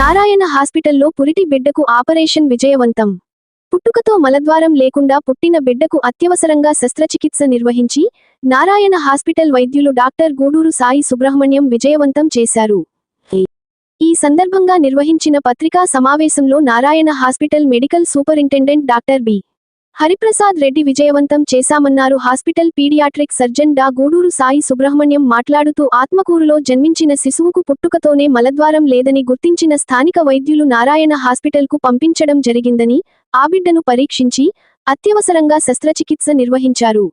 నారాయణ హాస్పిటల్లో పురిటి బిడ్డకు ఆపరేషన్ విజయవంతం. పుట్టుకతో మలద్వారం లేకుండా పుట్టిన బిడ్డకు అత్యవసరంగా శస్త్రచికిత్స నిర్వహించి నారాయణ హాస్పిటల్ వైద్యులు డాక్టర్ గూడూరు సాయి సుబ్రహ్మణ్యం విజయవంతం చేశారు. ఈ సందర్భంగా నిర్వహించిన పత్రికా సమావేశంలో Narayana hospital medical superintendent doctor B. Hariprasad Reddy విజయవంతం చేశామన్నారు. హాస్పిటల్ పీడియాట్రిక్ సర్జన్ డా గూడూరు సాయి సుబ్రహ్మణ్యం మాట్లాడుతూ ఆత్మకూరులో జన్మించిన శిశువుకు పుట్టుకతోనే మలద్వారం లేదని గుర్తించిన స్థానిక వైద్యులు నారాయణ హాస్పిటల్కు పంపించడం జరిగిందని ఆ బిడ్డను పరీక్షించి అత్యవసరంగా శస్త్రచికిత్స నిర్వహించారు.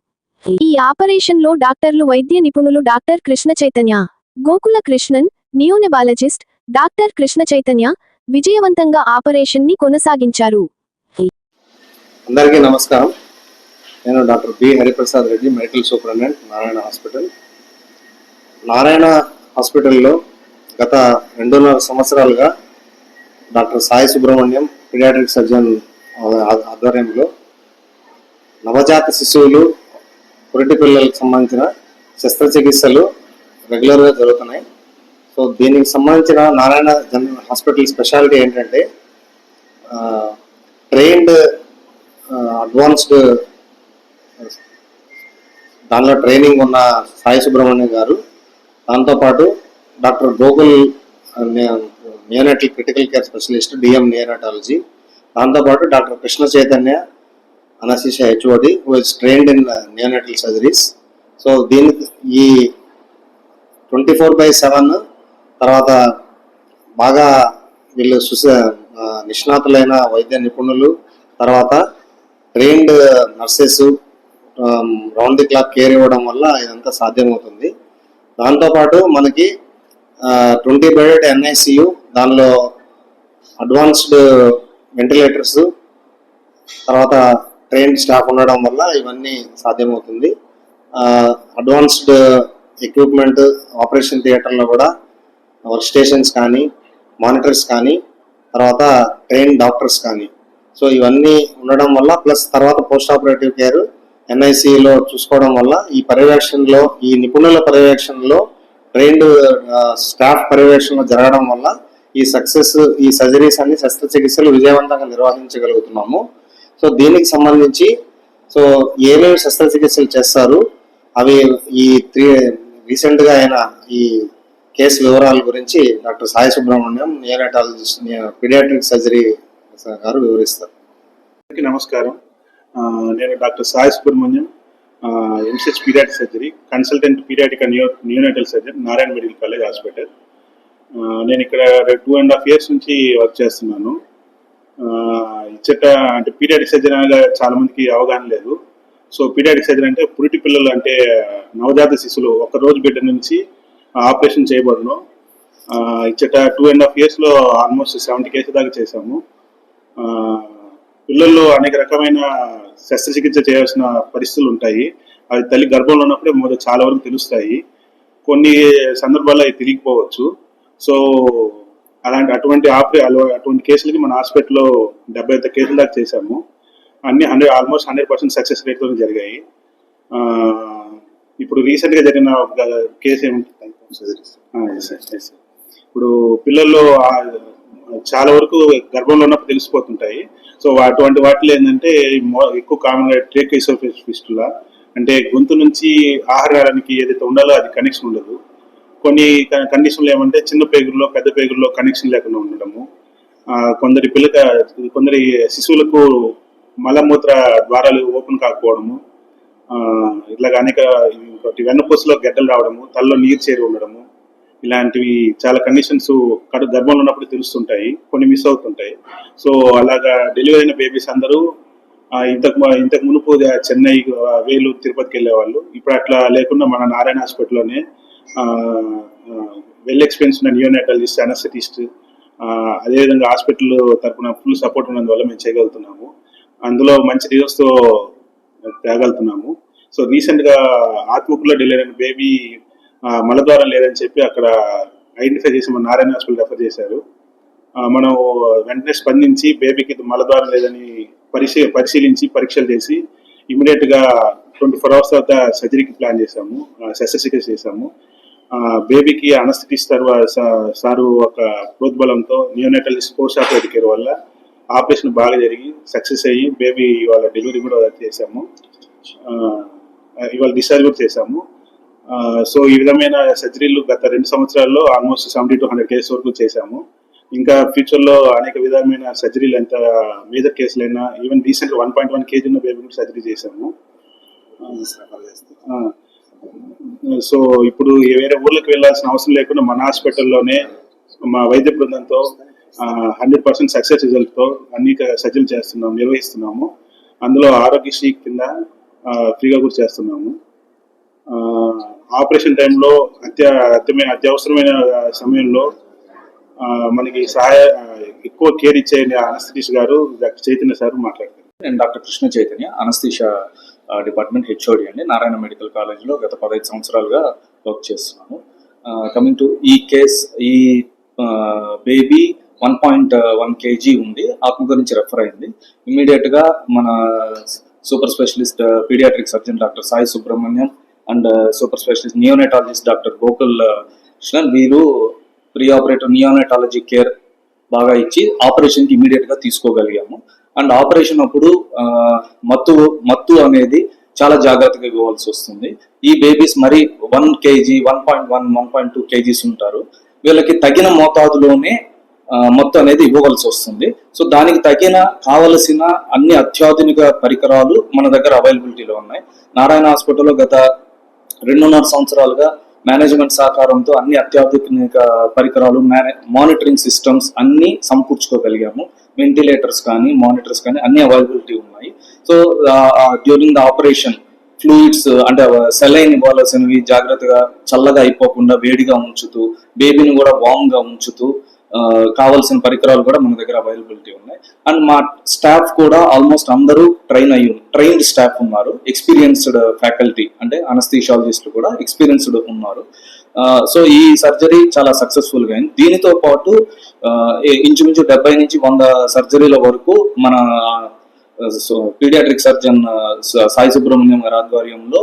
ఈ ఆపరేషన్లో డాక్టర్లు వైద్య నిపుణులు doctor Krishna Chaitanya Gokula Krishnan neonatologist doctor Krishna Chaitanya విజయవంతంగా ఆపరేషన్ని కొనసాగించారు. అందరికీ నమస్కారం. నేను doctor B. Hariprasad Reddy medical superintendent Narayana hospital. Narayana హాస్పిటల్లో గత రెండున్నర సంవత్సరాలుగా doctor Sai Subrahmanyam paediatric surgeon ఆధ్వర్యంలో నవజాత శిశువులు పురిటి పిల్లలకు సంబంధించిన శస్త్రచికిత్సలు రెగ్యులర్గా జరుగుతున్నాయి. సో దీనికి సంబంధించిన నారాయణ జనరల్ హాస్పిటల్ స్పెషాలిటీ ఏంటంటే ట్రైన్డ్ అడ్వాన్స్డ్ దానిలో ట్రైనింగ్ ఉన్న సాయి సుబ్రహ్మణ్యం గారు దాంతోపాటు doctor Gokul neonatal critical care specialist DM neonatology దాంతోపాటు doctor Krishna Chaitanya anaesthesia HOD who is trained in neonatal surgeries so దీనికి ఈ ట్వంటీ ఫోర్ బై సెవెన్ తర్వాత బాగా వీళ్ళు సుశ నిష్ణాతులైన వైద్య నిపుణులు తర్వాత trained nurses round the clock care ఇవ్వడం వల్ల ఇదంతా సాధ్యమవుతుంది. దాంతోపాటు మనకి ట్వంటీ బెడెడ్ ఎన్ఐసియు దానిలో అడ్వాన్స్డ్ వెంటిలేటర్స్ తర్వాత ట్రైన్ స్టాఫ్ ఉండడం వల్ల ఇవన్నీ సాధ్యమవుతుంది. అడ్వాన్స్డ్ ఎక్విప్మెంట్ ఆపరేషన్ థియేటర్లో కూడా వర్క్ స్టేషన్స్ కానీ మానిటర్స్ కానీ తర్వాత ట్రైన్ డాక్టర్స్ కానీ సో ఇవన్నీ ఉండడం వల్ల ప్లస్ తర్వాత పోస్ట్ ఆపరేటివ్ కేర్ ఎన్ఐసిలో చూసుకోవడం వల్ల ఈ పర్యవేక్షణలో ఈ నిపుణుల పర్యవేక్షణలో ట్రైన్డ్ స్టాఫ్ పర్యవేక్షణలో జరగడం వల్ల ఈ సక్సెస్ ఈ సర్జరీస్ అన్ని శస్త్రచికిత్సలు విజయవంతంగా నిర్వహించగలుగుతున్నాము. సో దీనికి సంబంధించి సో ఏమేమి శస్త్రచికిత్సలు చేస్తారు అవి ఈ త్రీ రీసెంట్గా అయిన ఈ కేసు వివరాల గురించి doctor Sai Subrahmanyam neonatologist paediatric surgery గారు వివరిస్తారు. అందరికీ నమస్కారం. నేను doctor Sai Subrahmanyam MCh paediatric surgery consultant paediatric new neonatal surgery Narayana medical college hospital. నేను ఇక్కడ టూ అండ్ హాఫ్ ఇయర్స్ నుంచి వర్క్ చేస్తున్నాను. ఇచ్చట అంటే పీరియాటిక్ సర్జరీ అనగా చాలా మందికి అవగాహన లేదు. సో పీరియాటిక్ సర్జరీ అంటే పురిటి పిల్లలు అంటే నవజాత శిశువులు ఒక రోజు బిడ్డ నుంచి ఆపరేషన్ చేయబడను. ఇచ్చట టూ అండ్ హాఫ్ ఇయర్స్లో ఆల్మోస్ట్ సెవెంటీ కేసు దాకా చేశాము. పిల్లల్లో అనేక రకమైన శస్త్రచికిత్స చేయాల్సిన పరిస్థితులు ఉంటాయి. అవి తల్లి గర్భంలో ఉన్నప్పుడే మొదట చాలా వరకు తెలుస్తాయి. కొన్ని సందర్భాల్లో అవి తెలియకపోవచ్చు సో అలాంటి అటువంటి ఆపరే అటువంటి కేసులకి మన హాస్పిటల్లో డెబ్బై ఐదు కేసుల దాకా చేశాము. అన్ని hundred almost hundred percent success రేట్తో జరిగాయి. ఇప్పుడు రీసెంట్గా జరిగిన కేసు ఏమిటి. ఇప్పుడు పిల్లల్లో చాలా వరకు గర్భంలో ఉన్నప్పుడు తెలిసిపోతుంటాయి. సో అటువంటి వాటిలో ఏంటంటే ఎక్కువ కామన్గా ట్రేక్ ఫిస్టులా అంటే గొంతు నుంచి ఆహారానికి ఏదైతే ఉండాలో అది కనెక్షన్ ఉండదు. కొన్ని క- కండిషన్లు ఏమంటే చిన్న పేగుల్లో పెద్ద పేగుల్లో కనెక్షన్ లేకుండా ఉండడము. కొందరి పిల్లక కొందరి శిశువులకు మలమూత్ర ద్వారాలు ఓపెన్ కాకపోవడము. ఇలాగ అనేక వెన్నపూసలో గడ్డలు రావడము తలలో నీరు చేరి ఉండడము. ఇలాంటివి చాలా కండిషన్స్ కడు గర్భంలో ఉన్నప్పుడు తెలుస్తుంటాయి కొన్ని మిస్ అవుతుంటాయి. సో అలాగా డెలివరీ అయిన బేబీస్ అందరూ ఇంతకు ఇంతకు మునుపు చెన్నై వేలూరు తిరుపతికి వెళ్ళేవాళ్ళు. ఇప్పుడు అట్లా లేకుండా మన నారాయణ హాస్పిటల్లోనే వెల్ ఎక్స్పీరియన్స్ ఉన్న నియోనటాలజిస్ట్ అనస్థెటిస్ట్ అదేవిధంగా హాస్పిటల్ తరపున ఫుల్ సపోర్ట్ ఉన్నందువల్ల మేము చేయగలుగుతున్నాము. అందులో మంచి రిజల్ట్స్తో తేగలుగుతున్నాము సో రీసెంట్గా ఆత్మకుల్లో డెలివరీ అయిన బేబీ మలద్వారం లేదని చెప్పి అక్కడ ఐడెంటిఫై చేసి మన నారాయణ హాస్పిటల్ రెఫర్ చేశారు. మనం వెంటనే స్పందించి బేబీకి ఇది మలద్వారం లేదని పరిశీ పరిశీలించి పరీక్షలు చేసి ఇమీడియట్గా ట్వంటీ ఫోర్ అవర్స్ తర్వాత సర్జరీకి ప్లాన్ చేశాము. శస్త్రచికిత్స చేశాము. బేబీకి అనస్థిటిస్ట్ సారు ఒక ప్రోద్బలంతో నియోనెటలిస్ట్ పోస్ట్ ఆపరేటివ్ కేర్ వల్ల ఆపరేషన్ బాగా జరిగి సక్సెస్ అయ్యి బేబీ ఇవాళ డెలివరీ కూడా చేశాము. ఇవాళ డిశ్చార్జ్ కూడా చేశాము. సో ఈ విధమైన సర్జరీలు గత రెండు సంవత్సరాల్లో almost seventy two hundred case వరకు చేశాము. ఇంకా ఫ్యూచర్లో అనేక విధమైన సర్జరీలు ఎంత major కేసులైనా even recent one point one KG ఉన్న బేబీ కూడా సర్జరీ చేశాము. సో ఇప్పుడు వేరే ఊర్లకు వెళ్ళాల్సిన అవసరం లేకుండా మన హాస్పిటల్లోనే మా వైద్య బృందంతో హండ్రెడ్ పర్సెంట్ సక్సెస్ రిజల్ట్తో అన్ని సర్జరీలు చేస్తున్నాము నిర్వహిస్తున్నాము. అందులో ఆరోగ్యశ్రీ కింద ఫ్రీగా కూడా చేస్తున్నాము. ఆపరేషన్ టైంలో అత్య అత్యమైన అత్యవసరమైన సమయంలో మనకి సహాయ ఎక్కువ కేర్ ఇచ్చే అనస్థిటిస్ట్ గారు చైతన్య సార్ మాట్లాడతారు. నేను doctor Krishna Chaitanya anaesthesia department HOD అండి. నారాయణ మెడికల్ కాలేజ్లో గత పదహైదు సంవత్సరాలుగా వర్క్ చేస్తున్నాను. కమింగ్ టు ఈ కేస్ ఈ baby one point one KG ఉంది. ఆత్మ గురించి రెఫర్ అయింది. ఇమ్మీడియట్గా మన super specialist paediatric surgeon doctor Sai Subrahmanyam and super specialist neonatologist doctor Gokul uh, Krishnan వీరు ప్రీ ఆపరేటివ్ నియోనెటాలజీ కేర్ బాగా ఇచ్చి ఆపరేషన్కి ఇమీడియట్గా తీసుకోగలిగాము. అండ్ ఆపరేషన్ అప్పుడు uh, మత్తు మత్తు అనేది చాలా జాగ్రత్తగా ఇవ్వాల్సి వస్తుంది. ఈ బేబీస్ మరి one KG one point one one point two KGs ఉంటారు. వీళ్ళకి తగిన మోతాదులోనే uh, మొత్తం అనేది ఇవ్వవలసి వస్తుంది. సో దానికి తగిన కావలసిన అన్ని అత్యాధునిక పరికరాలు మన దగ్గర అవైలబిలిటీలో ఉన్నాయి. నారాయణ హాస్పిటల్లో గత రెండున్నర సంవత్సరాలుగా మేనేజ్మెంట్ సహకారంతో అన్ని అత్యాధునిక పరికరాలు మానిటరింగ్ సిస్టమ్స్ అన్ని సమకూర్చుకోగలిగాము. వెంటిలేటర్స్ కానీ మానిటర్స్ కానీ అన్ని అవైలబిలిటీ ఉన్నాయి. So during the operation fluids అంటే సెలైన్ ఇవ్వాల్సినవి జాగ్రత్తగా చల్లగా అయిపోకుండా వేడిగా ఉంచుతూ బేబీని కూడా వామ్గా ఉంచుతూ కావాల్సిన పరికరాలు కూడా మన దగ్గర అవైలబిలిటీ ఉన్నాయి. అండ్ మా స్టాఫ్ కూడా ఆల్మోస్ట్ అందరూ ట్రైన్ అయ్యి ట్రైన్డ్ స్టాఫ్ ఉన్నారు. ఎక్స్పీరియన్స్డ్ ఫ్యాకల్టీ అంటే అనస్థీషాలజిస్టులు కూడా ఎక్స్పీరియన్స్డ్ ఉన్నారు. సో ఈ సర్జరీ చాలా సక్సెస్ఫుల్గా అయింది. దీనితో పాటు ఇంచుమించు డెబ్బై నుంచి వంద సర్జరీల వరకు మన పీడియాట్రిక్ సర్జన్ సాయి సుబ్రహ్మణ్యం గారి ఆధ్వర్యంలో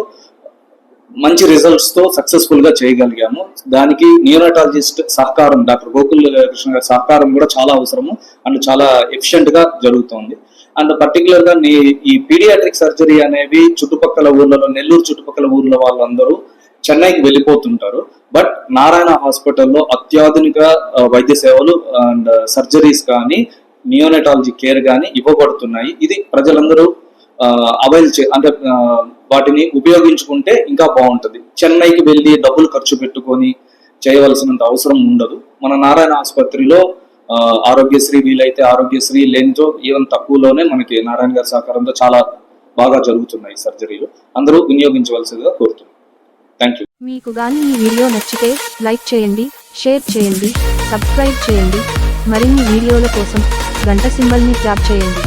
మంచి రిజల్ట్స్తో సక్సెస్ఫుల్గా చేయగలిగాము. దానికి నియోనటాలజిస్ట్ సహకారం డాక్టర్ గోకుల్ కృష్ణ గారి సహకారం కూడా చాలా అవసరము. అండ్ చాలా ఎఫిషియెంట్గా జరుగుతోంది. అండ్ పర్టికులర్గా నీ- ఈ పీడియాట్రిక్ సర్జరీ అనేవి చుట్టుపక్కల ఊర్లలో నెల్లూరు చుట్టుపక్కల ఊర్ల వాళ్ళందరూ చెన్నైకి వెళ్ళిపోతుంటారు. బట్ నారాయణ హాస్పిటల్లో అత్యాధునిక వైద్య సేవలు అండ్ సర్జరీస్ కానీ నియోనెటాలజీ కేర్ కానీ ఇవ్వబడుతున్నాయి. ఇది ప్రజలందరూ అవైల్ చే అంటే వాటిని ఉపయోగించుకుంటే ఇంకా బాగుంటుంది. చెన్నైకి వెళ్ళి డబ్బులు ఖర్చు పెట్టుకొని చేయవలసినంత అవసరం ఉండదు. మన నారాయణ ఆసుపత్రిలో ఆరోగ్యశ్రీ వీలైతే ఆరోగ్యశ్రీ లేనితో ఈవెన్ తక్కువలోనే మనకి నారాయణ గారి సహకారంతో చాలా బాగా జరుగుతున్నాయి సర్జరీలు. అందరూ వినియోగించవలసిందిగా కోరుతున్నాం. థ్యాంక్ యూ మీకు గాని ఈ వీడియో నచ్చితే లైక్ చేయండి షేర్ చేయండి సబ్స్క్రైబ్ చేయండి. మరిన్ని వీడియోల కోసం గంట సింబల్ని ట్యాప్ చేయండి.